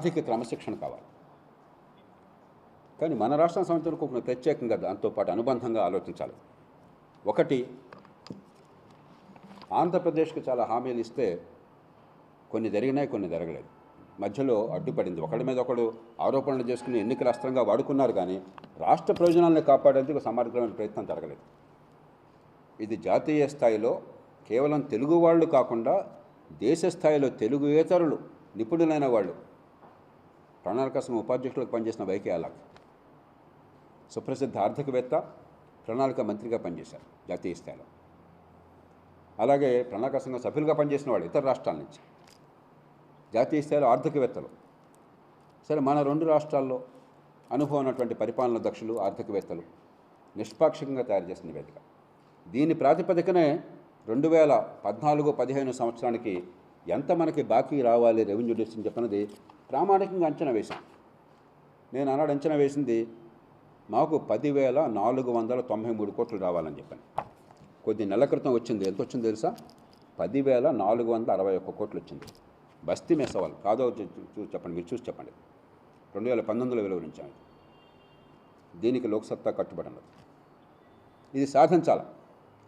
ఆర్థిక క్రమశిక్షణ కావాలి. కానీ మన రాష్ట్ర సంస్థలకు కొన్ని ప్రత్యేకంగా దాంతోపాటు అనుబంధంగా ఆలోచించాలి. ఒకటి ఆంధ్రప్రదేశ్కి చాలా హామీలు ఇస్తే కొన్ని జరిగినాయి కొన్ని జరగలేదు. మధ్యలో అడ్డుపడింది. ఒకడి మీద ఒకడు ఆరోపణలు చేసుకుని ఎన్నికల అస్త్రంగా వాడుకున్నారు కానీ రాష్ట్ర ప్రయోజనాలను కాపాడేందుకు సమగ్రమైన ప్రయత్నం జరగలేదు. ఇది జాతీయ స్థాయిలో కేవలం తెలుగు వాళ్ళు కాకుండా దేశ స్థాయిలో తెలుగు తెలుగుయేతరులు నిపుణులైన వాళ్ళు ప్రణాళిక సంఘం ఉపాధ్యక్షులకు పనిచేసిన వైకే అలాక్. సుప్రసిద్ధ ఆర్థికవేత్త ప్రణాళిక మంత్రిగా పనిచేశారు జాతీయ స్థాయిలో. అలాగే ప్రణాళిక సంఘం సభ్యులుగా పనిచేసిన వాళ్ళు ఇతర రాష్ట్రాల నుంచి. జాతీయ స్థాయిలో ఆర్థికవేత్తలు. సరే మన రెండు రాష్ట్రాల్లో అనుభవం ఉన్నటువంటి పరిపాలన దక్షులు ఆర్థికవేత్తలు నిష్పాక్షికంగా తయారు చేసిన నివేదిక దీని ప్రాతిపదికనే రెండు వేల పద్నాలుగు పదిహేను సంవత్సరానికి ఎంత మనకి బాకీ రావాలి రెవెన్యూ డిస్ట్రిక్ట్ చెప్పినది ప్రామాణికంగా అంచనా వేశాను. నేను ఆనాడు అంచనా వేసింది మాకు పదివేల నాలుగు వందల తొంభై మూడు కోట్లు రావాలని చెప్పాను. కొద్ది నెలల క్రితం వచ్చింది. ఎంత వచ్చింది తెలుసా? పదివేల నాలుగు వందల అరవై ఒక్క కోట్లు వచ్చింది. బస్తీ మెస్ కాదో చూ- చూసి చెప్పండి. మీరు చూసి చెప్పండి. రెండు వేల పంతొమ్మిదిలో వెలువరించాము దీనికి లోక్సత్తా కట్టుబడి ఉన్నది. ఇది సాధించాలి.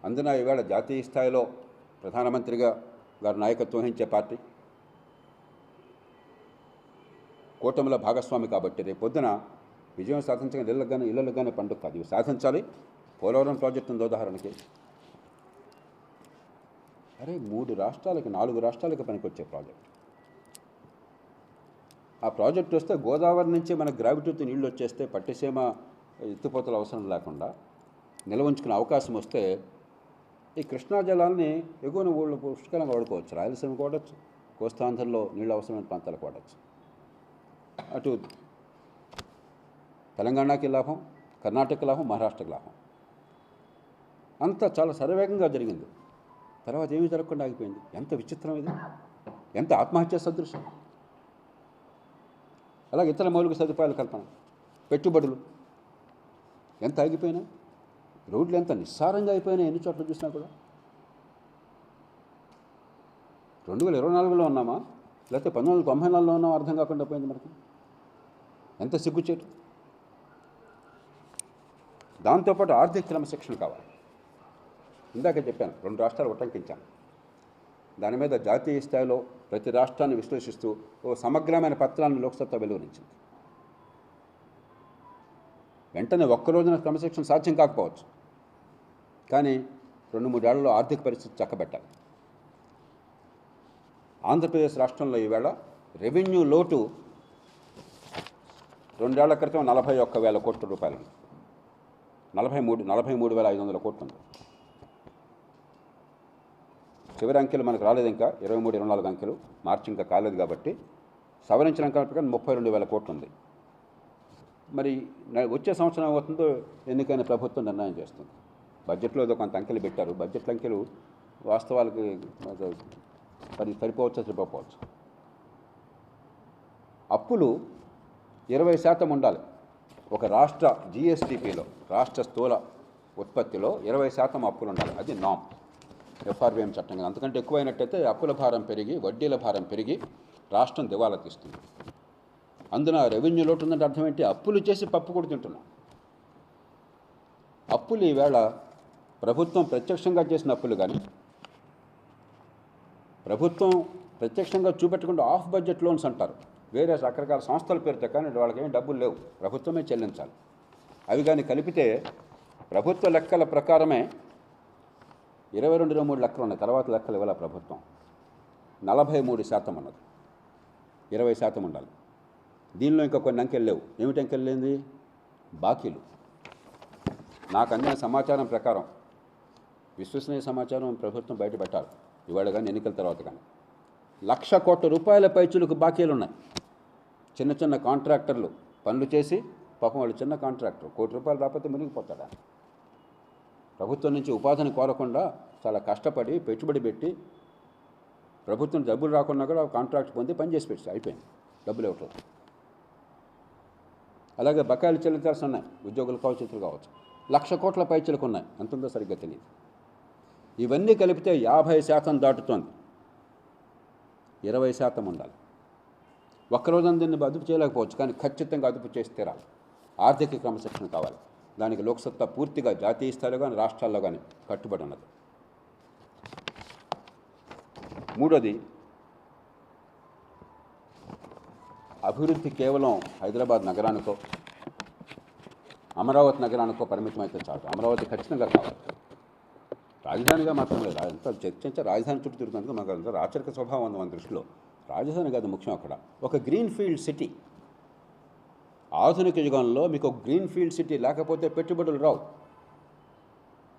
అందున ఈవేళ జాతీయ స్థాయిలో ప్రధానమంత్రిగా గారు నాయకత్వం వహించే పార్టీ కూటమిలో భాగస్వామి కాబట్టి రేపు పొద్దున విజయం సాధించగా ఇళ్ళకు ఇళ్ళకు కానీ పండుగ. కాదు ఇవి సాధించాలి. పోలవరం ప్రాజెక్టు ఉంది ఉదాహరణకి. అరే మూడు రాష్ట్రాలకి నాలుగు రాష్ట్రాలకి పనికొచ్చే ప్రాజెక్ట్. ఆ ప్రాజెక్ట్ వస్తే గోదావరి నుంచి మన గ్రావిటీతో నీళ్ళు వచ్చేస్తే పట్టిసీమ ఎత్తిపోతల అవసరం లేకుండా నిల్వ ఉంచుకునే అవకాశం వస్తే ఈ కృష్ణా జలాన్ని ఎగువన ఊళ్ళో పుష్కలంగా వాడుకోవచ్చు. రాయలసీమ వాడచ్చు. కోస్తాంధ్రలో నీళ్ళు అవసరమైన ప్రాంతాలకు వాడచ్చు. అటు తెలంగాణకి లాభం కర్ణాటక లాభం మహారాష్ట్రకి లాభం. అంతా చాలా శరవేగంగా జరిగింది. తర్వాత ఏమీ జరగకుండా ఆగిపోయింది. ఎంత విచిత్రం ఇది. ఎంత ఆత్మహత్య సదృశ్యం అలాగే ఇతర మౌలిక సదుపాయాల కల్పన. పెట్టుబడులు. ఎంత ఆగిపోయినాయి. రోడ్లు ఎంత నిస్సారంగా అయిపోయినాయి ఎన్ని చోట్ల చూసినా కూడా. రెండు వేల ఇరవై నాలుగులో ఉన్నామా? లేకపోతే పంతొమ్మిది వందల తొంభై నాలుగులో అర్థం కాకుండా పోయింది మనకి. ఎంత సిగ్గుచేటు. దాంతోపాటు ఆర్థిక క్రమశిక్షణ కావాలి. ఇందాక చెప్పాను రెండు రాష్ట్రాలు ఉటంకించాను దాని మీద జాతీయ స్థాయిలో ప్రతి రాష్ట్రాన్ని విశ్లేషిస్తూ ఓ సమగ్రమైన పత్రాన్ని లోక్సత్తా వెలువరించింది. వెంటనే ఒక్క రోజున క్రమశిక్షణ సాధ్యం కాకపోవచ్చు. కానీ రెండు మూడేళ్ళలో ఆర్థిక పరిస్థితి చక్కబెట్టాలి. ఆంధ్రప్రదేశ్ రాష్ట్రంలో ఈవేళ రెవెన్యూ లోటు రెండేళ్ళ క్రితం నలభై ఒక్క వేల కోట్ల రూపాయలు. ఉంది. నలభై మూడు నలభై మూడు వేల ఐదు వందల కోట్లు ఉంది. చివరి అంకెలు మనకు రాలేదు ఇంకా. ఇరవై మూడు ఇరవై నాలుగు అంకెలు. మార్చి ఇంకా కాలేదు కాబట్టి సవరించిన అంకెలు ముప్పై రెండు వేల కోట్లు ఉంది. మరి వచ్చే సంవత్సరం అవుతుందో ఎన్నికైన ప్రభుత్వం నిర్ణయం చేస్తుంది. బడ్జెట్లో ఏదో కొంత అంకెలు పెట్టారు. బడ్జెట్ అంకెలు వాస్తవాలకి అది సరిపోవచ్చు సరిపోవచ్చు అప్పులు ఇరవై శాతం ఉండాలి. ఒక రాష్ట్ర జిఎస్టిపిలో రాష్ట్ర స్థూల ఉత్పత్తిలో ఇరవై శాతం అప్పులు ఉండాలి. అది నామ్ ఎఫ్ఆర్బిఎం చట్టం కదా. అంతకంటే ఎక్కువైనట్టయితే అప్పుల భారం పెరిగి వడ్డీల భారం పెరిగి రాష్ట్రం దివాలా తీస్తుంది. అందున రెవెన్యూ లోటు ఉందంటే అర్థం ఏంటి? అప్పులు చేసి పప్పు కూడా తింటున్నాం. అప్పులు ఈవేళ ప్రభుత్వం ప్రత్యక్షంగా చేసిన అప్పులు కానీ ప్రభుత్వం ప్రత్యక్షంగా చూపెట్టకుండా ఆఫ్ బడ్జెట్ లోన్స్ అంటారు. వేరే రకరకాల సంస్థల పేరుతో కానీ వాళ్ళకి డబ్బులు లేవు. ప్రభుత్వమే చెల్లించాలి. అవి కానీ కలిపితే ప్రభుత్వ లెక్కల ప్రకారమే ఇరవై రెండు ఇరవై మూడు లెక్కలు ఉన్నాయి. తర్వాత లెక్కలు ఇవ్వాలి ప్రభుత్వం? నలభై మూడు శాతం అన్నది ఇరవై శాతం ఉండాలి. దీనిలో ఇంకా కొన్ని అంకెలు లేవు. ఏమిటి అంకెలు లేనిది? బాకీలు. నాకు అందిన సమాచారం ప్రకారం విశ్వసనీయ సమాచారం ప్రభుత్వం బయట పెట్టాలి ఇవాళ కానీ ఎన్నికల తర్వాత కానీ. లక్ష కోట్ల రూపాయల పైచులకు బాకీలు ఉన్నాయి చిన్న చిన్న కాంట్రాక్టర్లు పనులు చేసి పాపం వాళ్ళు చిన్న కాంట్రాక్టర్ కోటి రూపాయలు రాకపోతే మునిగిపోతాడా? ప్రభుత్వం నుంచి ఉపాధిని కోరకుండా చాలా కష్టపడి పెట్టుబడి పెట్టి ప్రభుత్వం డబ్బులు రాకుండా కూడా కాంట్రాక్ట్ పొంది పని చేసి పెట్టి అయిపోయింది. డబ్బులు ఇవ్వట్లేదు అలాగే బకాయిలు చెల్లించాల్సి ఉన్నాయి. ఉద్యోగులు కావచ్చు ఇతరులు కావచ్చు. లక్ష కోట్ల పైచలకు ఉన్నాయి. ఎంత ఉందో సరిగ్గా తెలియదు ఇవన్నీ కలిపితే యాభై శాతం దాటుతోంది. ఇరవై శాతం ఉండాలి. ఒక్కరోజు దీన్ని అదుపు చేయలేకపోవచ్చు కానీ ఖచ్చితంగా అదుపు చేస్తే రాదు. ఆర్థిక క్రమశిక్షణ కావాలి. దానికి లోక్సత్తా పూర్తిగా జాతీయ స్థాయిలో కానీ రాష్ట్రాల్లో కానీ కట్టుబడి ఉన్నది. మూడోది అభివృద్ధి కేవలం హైదరాబాద్ నగరానికో అమరావతి నగరానికో పరిమితం అయితే చాలు. అమరావతి ఖచ్చితంగా కావాలి. రాజధానిగా మాత్రం లేదు. అంతా చర్చించ రాజధాని చుట్టూ తిరుగుతుంది మాకు అంత రాచరిక స్వభావం ఉంది మన దృష్టిలో. రాజధాని కాదు ముఖ్యం అక్కడ. ఒక గ్రీన్ ఫీల్డ్ సిటీ. ఆధునిక యుగంలో మీకు ఒక గ్రీన్ ఫీల్డ్ సిటీ లేకపోతే పెట్టుబడులు రావు.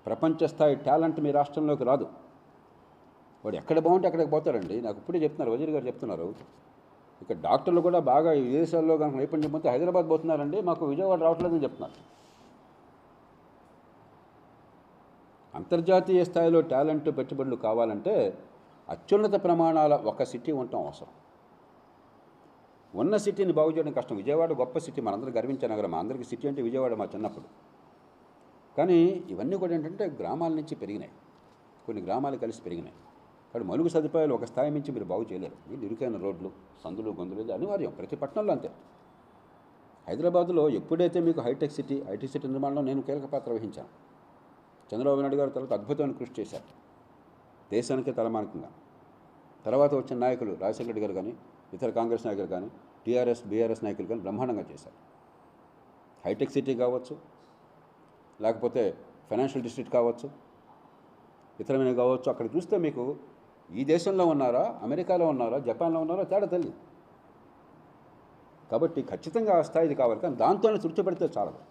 ప్రపంచ స్థాయి టాలెంట్ మీ రాష్ట్రంలోకి రాదు. వాడు ఎక్కడ బాగుంటే అక్కడికి పోతారండి నాకు ఇప్పుడే చెప్తున్నారు వజీర్ గారు చెప్తున్నారు. ఇక డాక్టర్లు కూడా బాగా విదేశాల్లో కనుక నైపుణ్యం పొందితే హైదరాబాద్ పోతున్నారండి. మాకు విజయవాడ రావట్లేదని చెప్తున్నారు. అంతర్జాతీయ స్థాయిలో టాలెంట్ పెట్టుబడులు కావాలంటే అత్యున్నత ప్రమాణాల ఒక సిటీ ఉండటం అవసరం. ఉన్న సిటీని బాగు చేయడం కష్టం. విజయవాడ గొప్ప సిటీ. మనందరూ గర్వించే నగరం. మా అందరికీ సిటీ అంటే విజయవాడ మా చిన్నప్పుడు. కానీ ఇవన్నీ కూడా ఏంటంటే గ్రామాల నుంచి పెరిగినాయి. కొన్ని గ్రామాలు కలిసి పెరిగినాయి. కానీ మలుగు సదుపాయాలు ఒక స్థాయి నుంచి మీరు బాగు చేయలేరు. మీరు ఇరుకైన రోడ్లు సందులు గొంతులు అనివార్యం. ప్రతి పట్టణంలో అంతే. హైదరాబాద్లో ఎప్పుడైతే మీకు హైటెక్ సిటీ ఐటీ సిటీ నిర్మాణంలో నేను కీలక పాత్ర వహించాను. చంద్రబాబు నాయుడు గారు తర్వాత అద్భుతమైన కృషి చేశారు. దేశానికి తలమానికంగా. తర్వాత వచ్చిన నాయకులు రాజశేఖర రెడ్డి గారు కానీ ఇతర కాంగ్రెస్ నాయకులు కానీ టీఆర్ఎస్ బీఆర్ఎస్ నాయకులు కానీ బ్రహ్మాండంగా చేశారు. హైటెక్ సిటీ కావచ్చు లేకపోతే ఫైనాన్షియల్ డిస్ట్రిక్ట్ కావచ్చు ఇతరమైన కావచ్చు. అక్కడ చూస్తే మీకు ఈ దేశంలో ఉన్నారా అమెరికాలో ఉన్నారా జపాన్లో ఉన్నారా తేడా తెలియదు కాబట్టి ఖచ్చితంగా ఆ స్థాయిది కావాలి. కానీ దాంతోనే తృప్తిపడితే చాలదు.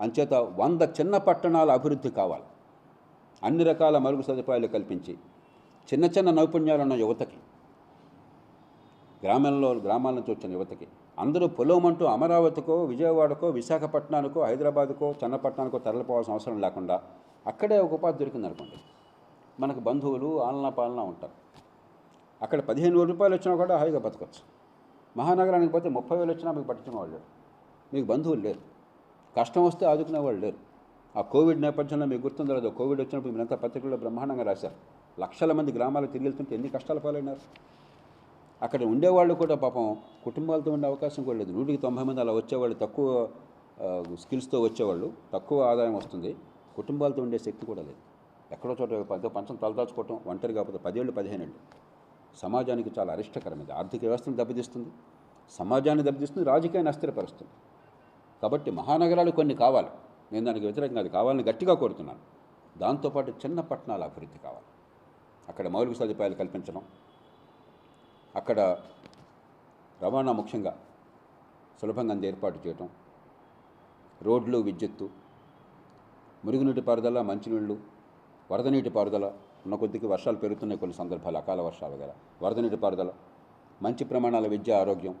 అంచేత వంద చిన్న పట్టణాల అభివృద్ధి కావాలి. అన్ని రకాల మరుగు సదుపాయాలు కల్పించి చిన్న చిన్న నైపుణ్యాలు ఉన్న యువతకి గ్రామంలో గ్రామాల నుంచి వచ్చిన యువతకి అందరూ పొలమంటూ అమరావతికో విజయవాడకో విశాఖపట్నానికో హైదరాబాద్కో చన్నపట్నానికో తరలిపోవాల్సిన అవసరం లేకుండా అక్కడే ఒక ఉపాధి దొరికింది అనుకోండి. మనకు బంధువులు ఆలన పాలన ఉంటారు. అక్కడ పదిహేను వేల రూపాయలు వచ్చినా కూడా హాయిగా బతకొచ్చు. మహానగరానికి పోతే ముప్పై వేలు వచ్చినా మీకు పట్టించిన వాళ్ళు మీకు బంధువులు లేరు. కష్టం వస్తే ఆదుకునే వాళ్ళు లేరు. ఆ కోవిడ్ నేపథ్యంలో మీకు గుర్తుంది లేదు కోవిడ్ వచ్చినప్పుడు మీరంతా పత్రికల్లో బ్రహ్మాండంగా రాశారు. లక్షల మంది గ్రామాలకు తిరిగి వెళ్తుంటే ఎన్ని కష్టాలు పాలైనారు? అక్కడ ఉండేవాళ్ళు కూడా పాపం కుటుంబాలతో ఉండే అవకాశం కూడా లేదు. నూటికి తొంభై మంది అలా వచ్చేవాళ్ళు తక్కువ స్కిల్స్తో వచ్చేవాళ్ళు తక్కువ ఆదాయం వస్తుంది. కుటుంబాలతో ఉండే శక్తి కూడా లేదు. ఎక్కడో చోట పదో పంచం తలదాచుకోవటం ఒంటరి కాకపోతే పదేళ్ళు పదిహేను ఏళ్ళు. సమాజానికి చాలా అరిష్టకరం ఇది ఆర్థిక వ్యవస్థను దెబ్బతీస్తుంది. సమాజాన్ని దెబ్బతీస్తుంది. రాజకీయాన్ని అస్థిరపరుస్తుంది. కాబట్టి మహానగరాలు కొన్ని కావాలి. నేను దానికి వ్యతిరేకంగా అది కావాలని గట్టిగా కోరుతున్నాను. దాంతోపాటు చిన్న పట్టణాల అభివృద్ధి కావాలి. అక్కడ మౌలిక సదుపాయాలు కల్పించడం. అక్కడ రవాణా ముఖ్యంగా సులభంగా అంది ఏర్పాటు చేయటం. రోడ్లు విద్యుత్తు మురుగునీటి పారుదల మంచినీళ్ళు వరద నీటి పారుదల. ఉన్న కొద్దికి వర్షాలు పెరుగుతున్నాయి కొన్ని సందర్భాలు అకాల వర్షాలు గల వరద నీటి పారుదల. మంచి ప్రమాణాల విద్య ఆరోగ్యం.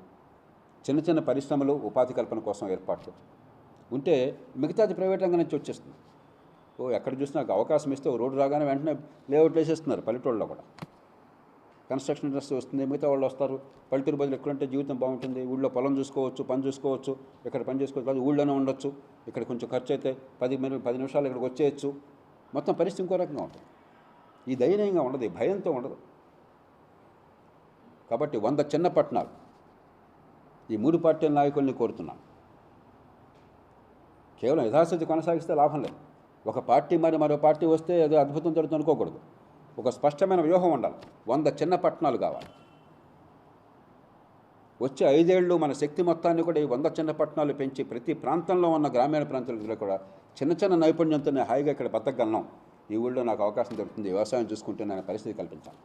చిన్న చిన్న పరిశ్రమలు ఉపాధి కల్పన కోసం ఏర్పాట్లు ఉంటే మిగతాది ప్రైవేట్ రంగం నుంచి వచ్చేస్తుంది. ఓ ఎక్కడ చూసినా అవకాశం ఇస్తే రోడ్డు రాగానే వెంటనే లేఅవుట్ వేసేస్తున్నారు పల్లెటూళ్ళలో కూడా. కన్స్ట్రక్షన్ ఇండస్ట్రీ వస్తుంది మిగతా వాళ్ళు వస్తారు. పల్లెటూరు బదులు ఎక్కడంటే జీవితం బాగుంటుంది. ఊళ్ళో పొలం చూసుకోవచ్చు పని చూసుకోవచ్చు ఇక్కడ పని చేసుకోవచ్చు కాదు ఊళ్ళోనే ఉండొచ్చు. ఇక్కడ కొంచెం ఖర్చు అయితే పది పది నిమిషాలు ఇక్కడికి వచ్చేయచ్చు. మొత్తం పరిస్థితి ఇంకో రకంగా ఉంటుంది. ఈ దయనీయంగా ఉండదు భయంతో ఉండదు. కాబట్టి వంద చిన్న పట్టణాలు ఈ మూడు పార్టీల నాయకుల్ని కోరుతున్నాను కేవలం యథాస్థితి కొనసాగిస్తే లాభం లేదు. ఒక పార్టీ మరి మరో పార్టీ వస్తే ఏదో అద్భుతం జరుగుతుంది అనుకోకూడదు. ఒక స్పష్టమైన వ్యూహం ఉండాలి. వంద చిన్న పట్టణాలు కావాలి. వచ్చే ఐదేళ్ళు మన శక్తి మొత్తాన్ని కూడా ఈ వంద చిన్న పట్టణాలు పెంచి ప్రతి ప్రాంతంలో ఉన్న గ్రామీణ ప్రాంతాలలో కూడా చిన్న చిన్న నైపుణ్యంతోనే హాయిగా ఇక్కడ బతకగలను ఈ ఊళ్ళో నాకు అవకాశం దొరుకుతుంది. వ్యవసాయం చూసుకుంటే నేను పరిస్థితి కల్పించాను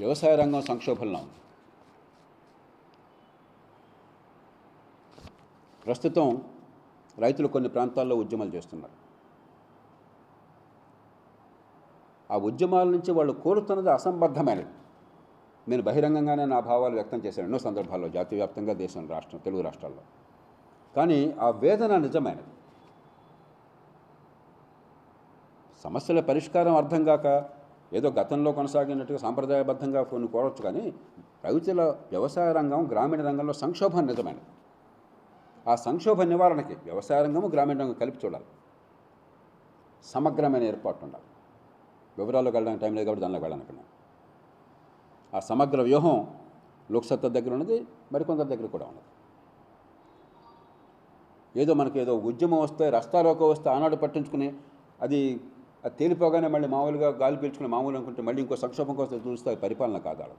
వ్యవసాయ రంగం సంక్షోభంలో ఉంది. ప్రస్తుతం రైతులు కొన్ని ప్రాంతాల్లో ఉద్యమాలు చేస్తున్నారు. ఆ ఉద్యమాల నుంచి వాళ్ళు కోరుతున్నది అసంబద్ధమైనది. నేను బహిరంగంగానే నా భావాలు వ్యక్తం చేశాను ఎన్నో సందర్భాల్లో జాతీయ వ్యాప్తంగా దేశం రాష్ట్రం తెలుగు రాష్ట్రాల్లో. కానీ ఆ వేదన నిజమైనది. సమస్యల పరిష్కారం అర్థం కాక ఏదో గతంలో కొనసాగినట్టుగా సాంప్రదాయబద్ధంగా కొన్ని కోరవచ్చు కానీ రైతుల వ్యవసాయ రంగం గ్రామీణ రంగంలో సంక్షోభం నిజమైనది. ఆ సంక్షోభ నివారణకి వ్యవసాయ రంగము గ్రామీణ రంగం కలిపి చూడాలి. సమగ్రమైన ఏర్పాటు ఉండాలి. వివరాలు వెళ్ళడానికి టైం లేదు కాబట్టి దానిలో వెళ్ళాలనుకున్నాను ఆ సమగ్ర వ్యూహం లోక్సత్తా దగ్గర ఉన్నది మరికొందరి దగ్గర కూడా ఉన్నది. ఏదో మనకి ఏదో ఉద్యమం వస్తే రస్తాలోకి వస్తే ఆనాడు పట్టించుకుని అది అది తేలిపోగానే మళ్ళీ మామూలుగా గాలి పీల్చుకుని మామూలు అనుకుంటే మళ్ళీ ఇంకో సంక్షోభం కోసం చూస్తే పరిపాలన కాదు